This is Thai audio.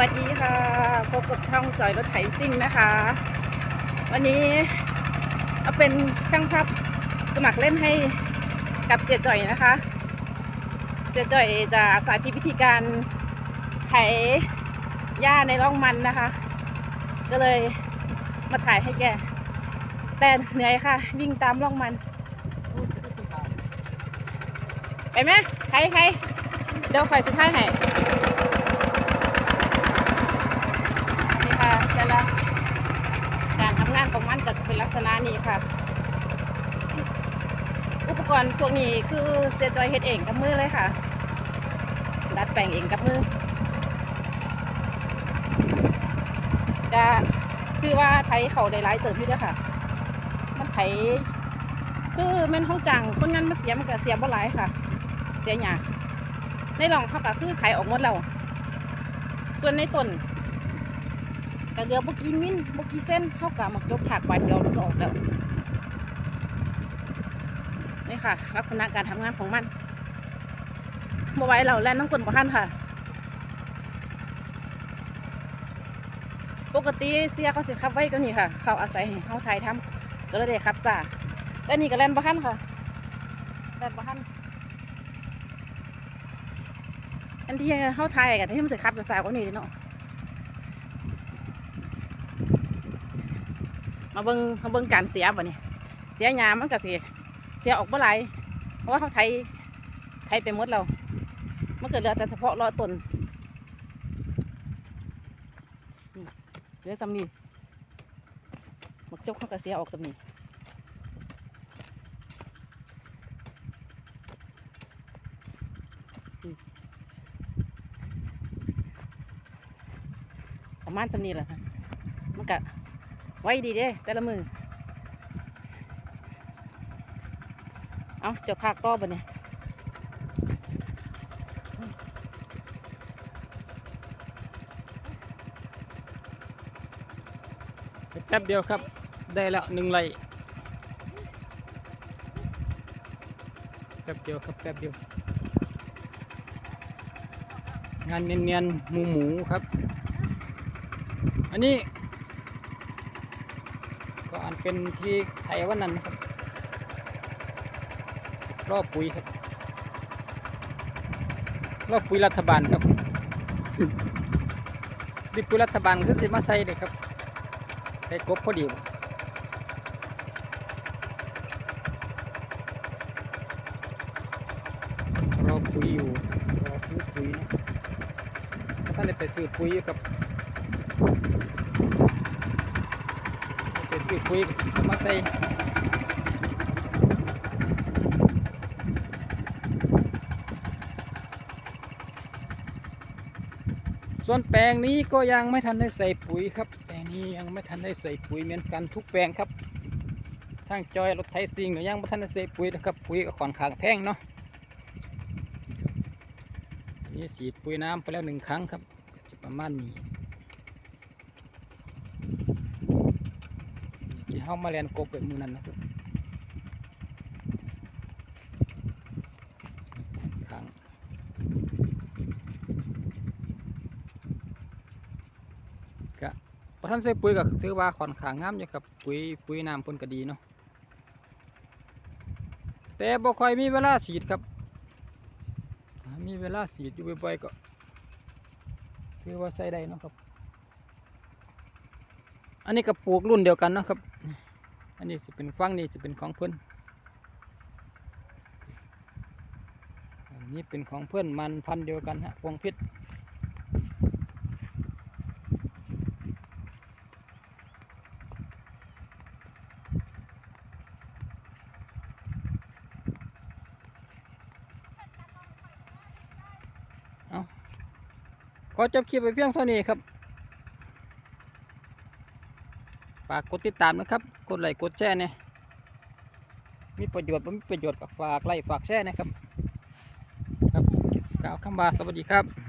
วัสดีค่ะพบกับช่องจอยรถไถซิ่งนะคะ วันนี้เอาเป็นช่างพับสมัครเล่นให้กับเจจอยนะคะเจจอยจะสาธิตวิธีการไถหญ้าในร่องมันนะคะ ก็เลยมาถ่ายให้แก แต่เหนื่อยค่ะ วิ่งตามร่องมันไปไหมใครใครเดี๋ยวคอยสุดท้ายให้ นี่ค่ะแต่ละการ ทำงานของมันก็จะเป็นลักษณะนี้ค่ะ อุปกรณ์พวกนี้คือเซจอยเฮ็ดเองกับมือเลยค่ะ ดัดแปลงเองกับมือจะชื่อว่าไทยเขาได้หลายเติมอยู่เด้วยค่ะ มันไถคือแมันเขาจังคนงานมาเสียมันก็เสียบ่หลายค่ะ เสียหยากในหลองเขาก็คือไถออกหมดแล้วส่วนในต้น กระเดือบบุกี้มินบุกี้เส้นเท่ากับมักจกผักบาดเดียวแล้วก็ออกแล้วนี่ค่ะ ลักษณะการทำงานของมันเมื่อไว้เราแล่นน้ำกลนบ่ทันค่ะ ปกติเสียเขาสิขับไว้ก็นี่ค่ะ เขาอาศัยเขาถ่ายทำก็เลยได้ขับซาแต่นี่ก็แล่นบ่ทันค่ะแล่นบ่ทันอันที่เขาถ่ายกับที่มันจะขับจะสายกว่านี้เนาะ มาเบิ่งมาเบิ่งการเสียบ่นี่เสียยามันก็สิเสียออกบ่หลายเพราะว่าเขาไทยไทยไปหมดแล้วมันก็เหลือแต่เฉพาะรอต้นเหลือสำนีหมักจกเขาก็เสียออกสำนีประมาณสำนีแหละค่ะมันก็ ไว้ดีเด้ แต่ละมือ เอาจะพากต่อบ่เนี่ยแป๊บเดียวครับ ได้แล้วหนึ่งไร่แป๊บเดียวครับแป๊บเดียว งานเนียนๆหมูหมูๆครับ อันนี้ ก็อันเป็นที่ไทยวันนั้นครับ รอบปุ๋ยครับ รอบปุ๋ยรัฐบาลครับดิปุ๋ยรัฐบาลคือสิมาใส่เลยครับได้กบพอดีรอปุ๋ยอยู่รอซื้อปุ๋ยนะถ้าท่านได้ไปซื้อปุ๋ยกับ ไปซื้อปุ๋ยก็สิเอามาใส่ส่วนแปลงนี้ก็ยังไม่ทันได้ใส่ปุ๋ยครับ แปลงนี้ยังไม่ทันได้ใส่ปุ๋ยเหมือนกันทุกแปลงครับทางจอยรถไถซิงก็ยังไม่ทันได้ใส่ปุ๋ยนะครับ ปุ๋ยก็ค่อนข้างแพงเนาะนนี้ฉีดปุ๋ยน้ำไปแล้วหนึ่งครั้งครับจะประมาณนี้ เฮามาเรียนกบแบบมือนั้นนะครับครั้งพอท่านใส่ปุ๋ยก็ถือว่าค่อนข้างงามอยู่ครับปุ๋ยปุ๋ยน้ำพ่นก็ดีเนาะแต่บ่ค่อยมีเวลาฉีดครับ มีเวลาฉีดอยู่บ่อยๆก็ถือว่าใส่ได้นะครับ อันนี้ก็ปลูกรุ่นเดียวกันนะครับ อันนี้จะเป็นฟังนี่จะเป็นของเพิ่อนอันนี้เป็นของเพื่อนมันพันเดียวกันฮะพวงเพชรขอจบคลิปไปเพียงเท่านี้ครับ ฝากกดติดตามนะครับ กดไลค์กดแชร์เนี่ยมีประโยชน์มีประโยชน์กับฝากไลค์ฝากแชร์นะครับ ครับกล่าวคำบาสวัสดีครับ